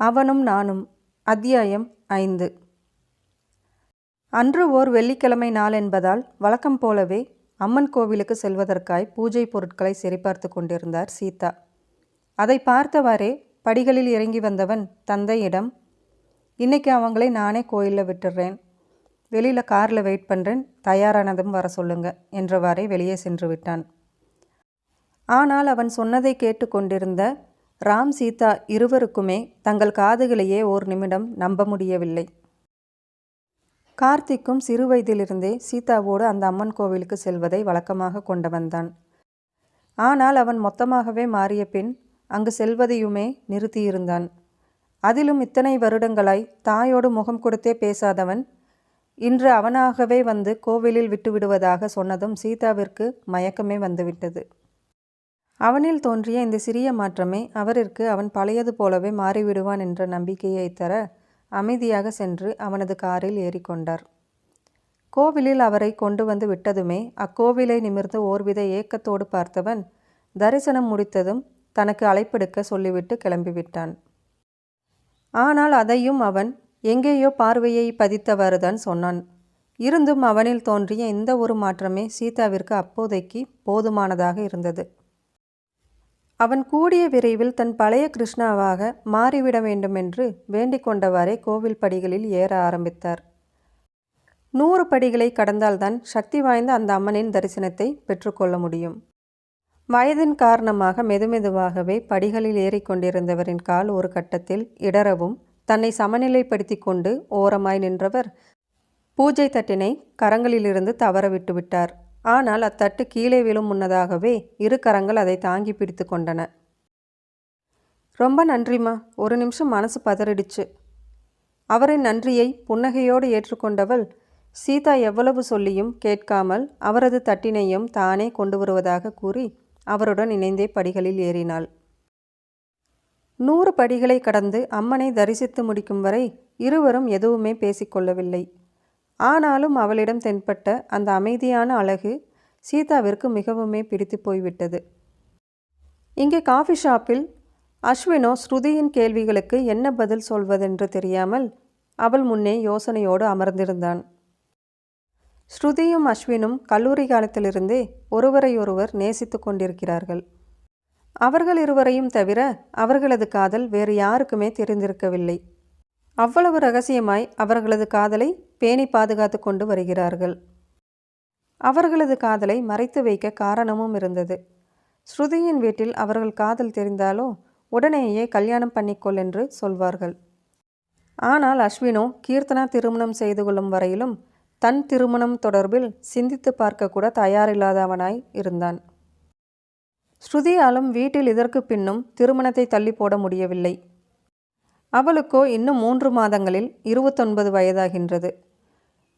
அவனும் நானும். அத்தியாயம் ஐந்து. அன்று ஓர் வெள்ளிக்கிழமை நாள் என்பதால் வழக்கம் போலவே அம்மன் கோவிலுக்கு செல்வதற்காய் பூஜை பொருட்களை சரிபார்த்து கொண்டிருந்தார் சீதா. அதை பார்த்தவாறே படிகளில் இறங்கி வந்தவன் தந்தையிடம் இன்னைக்கு அவங்களை நானே கோயிலில் விட்டுடுறேன் வெளியில் காரில் வெயிட் பண்ணுறேன் தயாரானதும் வர சொல்லுங்க என்றவாறே வெளியே சென்று விட்டான். ஆனால் அவன் சொன்னதை கேட்டுக்கொண்டிருந்த ராம் சீதா இருவருக்குமே தங்கள் காதுகளையே ஓர் நிமிடம் நம்ப முடியவில்லை. கார்த்திக்கும் சிறு வயதிலிருந்தே சீதாவோடு அந்த அம்மன் கோவிலுக்கு செல்வதை வழக்கமாக கொண்டவன்தான் ஆனால் அவன் மொத்தமாகவே மாறிய பின் அங்கு செல்வதையுமே நிறுத்தியிருந்தான். அதிலும் இத்தனை வருடங்களாய் தாயோடு முகம் கொடுத்தே பேசாதவன் இன்று அவனாகவே வந்து கோவிலில் விட்டுவிடுவதாக சொன்னதும் சீதாவிற்கு மயக்கமே வந்துவிட்டது. அவனில் தோன்றிய இந்த சிறிய மாற்றமே அவரிற்கு அவன் பழையது போலவே மாறிவிடுவான் என்ற நம்பிக்கையை தர அமைதியாக சென்று அவனது காரில் ஏறிக்கொண்டார். கோவிலில் அவரை கொண்டு வந்து விட்டதுமே அக்கோவிலை நிமிர்ந்து ஓர்வித ஏக்கத்தோடு பார்த்தவன் தரிசனம் முடித்ததும் தனக்கு அழைப்பெடுக்க சொல்லிவிட்டு கிளம்பிவிட்டான். ஆனால் அதையும் அவன் எங்கேயோ பார்வையை பதித்தவாறுதான் சொன்னான். இருந்தும் அவனில் தோன்றிய இந்த ஒரு மாற்றமே சீதாவிற்கு அப்போதைக்கு போதுமானதாக இருந்தது. அவன் கூடிய விரைவில் தன் பழைய கிருஷ்ணாவாக மாறிவிட வேண்டுமென்று வேண்டிக் கொண்டவாறே கோவில் படிகளில் ஏற ஆரம்பித்தார். நூறு படிகளை கடந்தால்தான் சக்தி வாய்ந்த அந்த அம்மனின் தரிசனத்தை பெற்றுக்கொள்ள முடியும். வயதின் காரணமாக மெதுமெதுவாகவே படிகளில் ஏறிக்கொண்டிருந்தவரின் கால் ஒரு கட்டத்தில் இடரவும் தன்னை சமநிலைப்படுத்தி கொண்டு ஓரமாய் நின்றவர் பூஜை தட்டினை கரங்களிலிருந்து தவற விட்டுவிட்டார். ஆனால் அத்தட்டு கீழே விழும் முன்னதாகவே இரு கரங்கள் அதை தாங்கி பிடித்து கொண்டன. ரொம்ப நன்றிம்மா. ஒரு நிமிஷம் மனசு பதறிடுச்சு. அவரின் நன்றியை புன்னகையோடு ஏற்றுக்கொண்டவள் சீதா எவ்வளவு சொல்லியும் கேட்காமல் அவரது தட்டினையும் தானே கொண்டு வருவதாக கூறி அவருடன் இணைந்தே படிகளில் ஏறினாள். நூறு படிகளை கடந்து அம்மனை தரிசித்து முடிக்கும் வரை இருவரும் எதுவுமே பேசிக்கொள்ளவில்லை ஆனாலும் அவளிடம் தென்பட்ட அந்த அமைதியான அழகு சீதாவிற்கு மிகவுமே பிடித்து போய்விட்டது. இங்கே காஃபி ஷாப்பில் அஸ்வினோ ஸ்ருதியின் கேள்விகளுக்கு என்ன பதில் சொல்வதென்று தெரியாமல் அவள் முன்னே யோசனையோடு அமர்ந்திருந்தான். ஸ்ருதியும் அஸ்வினும் கல்லூரி காலத்திலிருந்தே ஒருவரையொருவர் நேசித்து கொண்டிருக்கிறார்கள். அவர்கள் இருவரையும் தவிர அவர்களது காதல் வேறு யாருக்குமே தெரிந்திருக்கவில்லை. அவ்வளவு ரகசியமாய் அவர்களது காதலை பேணி பாதுகாத்து கொண்டு வருகிறார்கள். அவர்களது காதலை மறைத்து வைக்க காரணமும் இருந்தது. ஸ்ருதியின் வீட்டில் அவர்கள் காதல் தெரிந்தாலோ உடனேயே கல்யாணம் பண்ணிக்கொள் என்று சொல்வார்கள். ஆனால் அஸ்வினோ கீர்த்தனா திருமணம் செய்து கொள்ளும் வரையிலும் தன் திருமணம் தொடர்பில் சிந்தித்து பார்க்கக்கூட தயாரில்லாதவனாய் இருந்தான். ஸ்ருதியாலும் வீட்டில் இதற்கு பின்னும் திருமணத்தை தள்ளி போட முடியவில்லை. அவளுக்கோ இன்னும் மூன்று மாதங்களில் இருபத்தொன்பது வயதாகின்றது.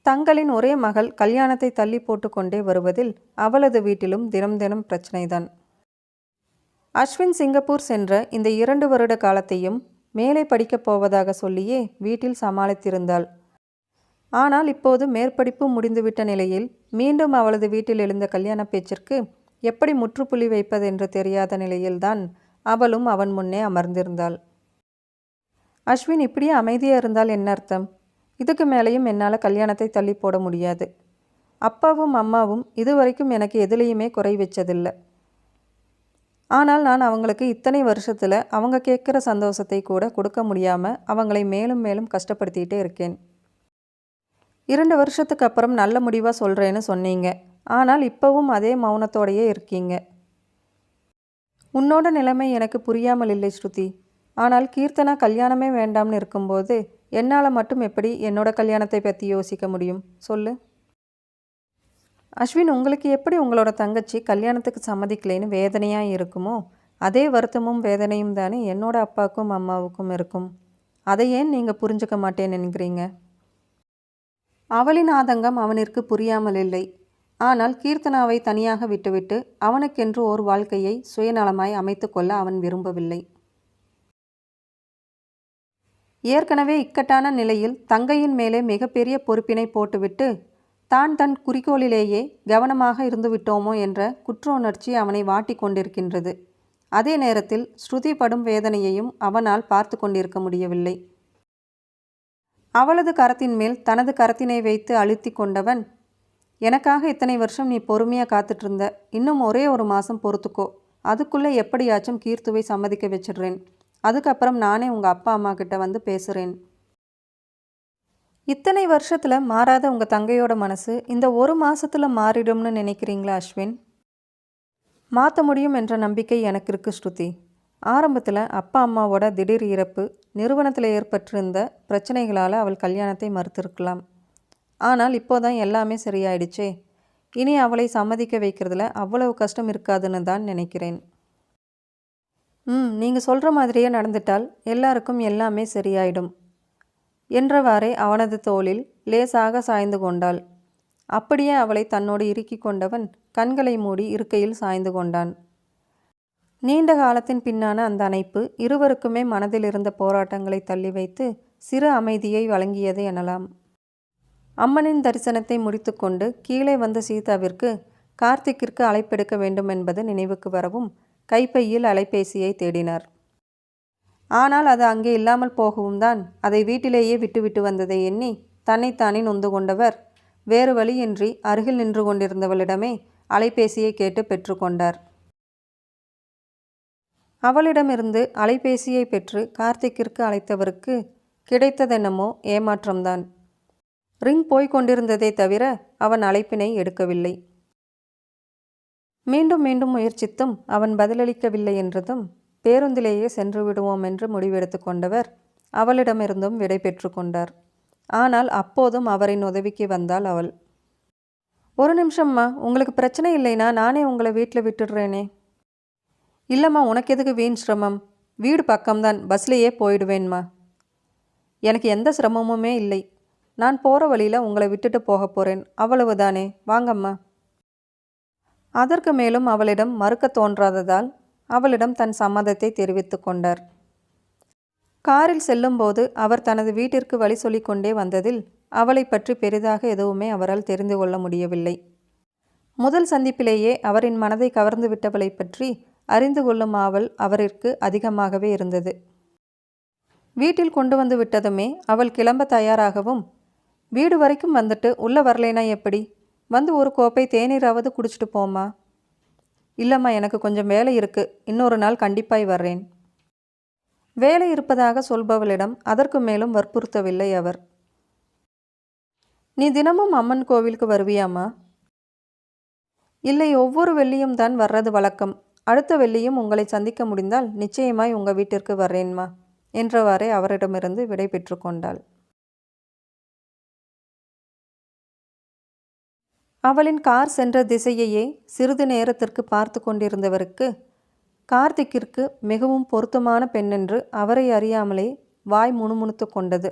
தங்களின் ஒரே மகள் கல்யாணத்தை தள்ளி போட்டுக்கொண்டே வருவதில் அவளது வீட்டிலும் தினம் தினம் பிரச்சனைதான். அஸ்வின் சிங்கப்பூர் சென்ற இந்த இரண்டு வருட காலத்தையும் மேலே படிக்கப் போவதாக சொல்லியே வீட்டில் சமாளித்திருந்தாள். ஆனால் இப்போது மேற்படிப்பு முடிந்துவிட்ட நிலையில் மீண்டும் அவளது வீட்டில் எழுந்த கல்யாண பேச்சிற்கு எப்படி முற்றுப்புள்ளி வைப்பதென்று தெரியாத நிலையில்தான் அவளும் அவன் முன்னே அமர்ந்திருந்தாள். அஸ்வின் இப்படியே அமைதியாக இருந்தால் என்ன அர்த்தம்? இதுக்கு மேலேயும் என்னால் கல்யாணத்தை தள்ளி போட முடியாது. அப்பாவும் அம்மாவும் இதுவரைக்கும் எனக்கு எதுலேயுமே குறை வச்சதில்லை. ஆனால் நான் அவங்களுக்கு இத்தனை வருஷத்தில் அவங்க கேட்குற சந்தோஷத்தை கூட கொடுக்க முடியாமல் அவங்களை மேலும் மேலும் கஷ்டப்படுத்திகிட்டே இருக்கேன். இரண்டு வருஷத்துக்கு அப்புறம் நல்ல முடிவாக சொல்கிறேன்னு சொன்னீங்க. ஆனால் இப்போவும் அதே மௌனத்தோடையே இருக்கீங்க. உன்னோட நிலைமை எனக்கு புரியாமல் இல்லை ஸ்ருதி. ஆனால் கீர்த்தனா கல்யாணமே வேண்டாம்னு இருக்கும்போது என்னால் மட்டும் எப்படி என்னோட கல்யாணத்தை பற்றி யோசிக்க முடியும்? சொல்லு. அஸ்வின் உங்களுக்கு எப்படி உங்களோட தங்கச்சி கல்யாணத்துக்கு சம்மதிக்கலைன்னு வேதனையாக இருக்குமோ அதே வருத்தமும் வேதனையும் தானே என்னோட அப்பாவுக்கும் அம்மாவுக்கும் இருக்கும். அதை ஏன் நீங்கள் புரிஞ்சுக்க மாட்டேன்னு நினைக்கிறீங்க? அவளின் ஆதங்கம் அவனிற்கு புரியாமல் இல்லை. ஆனால் கீர்த்தனாவை தனியாக விட்டுவிட்டு அவனுக்கென்று ஒரு வாழ்க்கையை சுயநலமாய் அமைத்து கொள்ள அவன் விரும்பவில்லை. ஏற்கனவே இக்கட்டான நிலையில் தங்கையின் மேலே மிகப்பெரிய பொறுப்பினை போட்டுவிட்டு தான் தன் குறிக்கோளிலேயே கவனமாக இருந்துவிட்டோமோ என்ற குற்ற உணர்ச்சி அவனை வாட்டி கொண்டிருக்கின்றது. அதே நேரத்தில் ஸ்ருதி படும் வேதனையையும் அவனால் பார்த்து கொண்டிருக்க முடியவில்லை. அவளது கரத்தின் மேல் தனது கரத்தினை வைத்து அழுத்தி கொண்டவன் எனக்காக இத்தனை வருஷம் நீ பொறுமையாக காத்துட்ருந்த இன்னும் ஒரே ஒரு மாதம் பொறுத்துக்கோ அதுக்குள்ளே எப்படியாச்சும் கீர்த்துவை சம்மதிக்க வச்சிடுறேன். அதுக்கப்புறம் நானே உங்கள் அப்பா அம்மா கிட்ட வந்து பேசுகிறேன் இத்தனை வருஷத்தில் மாறாத உங்கள் தங்கையோட மனசு இந்த ஒரு மாதத்தில் மாறிடும்னு நினைக்கிறீங்களா அஸ்வின்? மாற்ற முடியும் என்ற நம்பிக்கை எனக்கு இருக்கு ஸ்ருதி. ஆரம்பத்தில் அப்பா அம்மாவோட திடீர் இறப்பு நிறுவனத்தில் ஏற்பட்டிருந்த பிரச்சனைகளால் அவள் கல்யாணத்தை மறுத்திருக்கலாம். ஆனால் இப்போதான் எல்லாமே சரியாயிடுச்சே. இனி அவளை சம்மதிக்க வைக்கிறதுல அவ்வளவு கஷ்டம் இருக்காதுன்னு தான் நினைக்கிறேன். ம் நீங்கள் சொல்கிற மாதிரியே நடந்துட்டால் எல்லாருக்கும் எல்லாமே சரியாயிடும் என்றவாறே அவனது தோளில் லேசாக சாய்ந்து கொண்டாள். அப்படியே அவளை தன்னோடு இறுக்கி கொண்டவன் கண்களை மூடி இருக்கையில் சாய்ந்து கொண்டான். நீண்ட காலத்தின் பின்னான அந்த அணைப்பு இருவருக்குமே மனதில் இருந்த போராட்டங்களை தள்ளி வைத்து சிறு அமைதியை வழங்கியது எனலாம். அம்மனின் தரிசனத்தை முடித்துக்கொண்டு கீழே வந்த சீதாவிற்கு கார்த்திக்கிற்கு அழைப்பெடுக்க வேண்டும் என்பது நினைவுக்கு வரவும் கைப்பையில் அலைபேசியை தேடினார். ஆனால் அது அங்கே இல்லாமல் போகவும் தான் அதை வீட்டிலேயே விட்டுவிட்டு வந்ததை எண்ணி தன்னைத்தானே நொந்து கொண்டவர். வேறு வழியின்றி அருகில் நின்று கொண்டிருந்தவளிடமே அலைபேசியை கேட்டு பெற்றுக்கொண்டார் அவளிடமிருந்து அலைபேசியை பெற்று கார்த்திக்கிற்கு அழைத்தவருக்கு கிடைத்ததென்னமோ ஏமாற்றம்தான். ரிங் போய்க் கொண்டிருந்ததே தவிர அவன் அழைப்பினை எடுக்கவில்லை. மீண்டும் மீண்டும் முயற்சித்தும் அவன் பதிலளிக்கவில்லை என்றதும் பேருந்திலேயே சென்று விடுவோம் என்று முடிவெடுத்து கொண்டவர் அவளிடமிருந்தும் விடை பெற்று கொண்டார். ஆனால் அப்போதும் அவரின் உதவிக்கு வந்தாள் அவள். ஒரு நிமிஷம்மா உங்களுக்கு பிரச்சனை இல்லைனா நானே உங்களை வீட்டில் விட்டுடுறேனே. இல்லைம்மா உனக்கு எதுக்கு வீண் சிரமம்? வீடு பக்கம்தான் பஸ்லேயே போயிடுவேன்மா. எனக்கு எந்த சிரமமுமே இல்லை. நான் போகிற வழியில் உங்களை விட்டுட்டு போக போகிறேன் அவ்வளவுதானே. வாங்கம்மா. அதற்கு மேலும் அவளிடம் மறுக்க தோன்றாததால் அவளிடம் தன் சம்மதத்தை தெரிவித்து கொண்டார். காரில் செல்லும்போது அவர் தனது வீட்டிற்கு வழி சொல்லிக் கொண்டே வந்ததில் அவளை பற்றி பெரிதாக எதுவுமே அவரால் தெரிந்து கொள்ள முடியவில்லை. முதல் சந்திப்பிலேயே அவரின் மனதை கவர்ந்து விட்டவளை பற்றி அறிந்து கொள்ளும் ஆவல் அவரிற்கு அதிகமாகவே இருந்தது. வீட்டில் கொண்டு வந்து விட்டதுமே அவள் கிளம்ப தயாராகவும் வீடு வரைக்கும் வந்துட்டு உள்ளே வரலேனா எப்படி? வந்து ஒரு கோப்பை தேநீராவது குடிச்சிட்டு போம்மா. இல்லைம்மா எனக்கு கொஞ்சம் வேலை இருக்கு. இன்னொரு நாள் கண்டிப்பாய் வர்றேன். வேலை இருப்பதாக சொல்பவளிடம் அதற்கு மேலும் வற்புறுத்தவில்லை அவர். நீ தினமும் அம்மன் கோவிலுக்கு வருவியாம்மா? இல்லை ஒவ்வொரு வெள்ளியும் தான் வர்றது வழக்கம். அடுத்த வெள்ளியும் உங்களை சந்திக்க முடிந்தால் நிச்சயமாய் உங்கள் வீட்டிற்கு வர்றேன்மா என்றவாறே அவரிடமிருந்து விடை பெற்று கொண்டாள். அவளின் கார் சென்ற திசையையே சிறிது நேரத்திற்கு பார்த்து கொண்டிருந்தவருக்கு கார்த்திக்கிற்கு மிகவும் பொருத்தமான பெண்ணென்று அவரை அறியாமலே வாய் முணுமுணுத்து கொண்டது.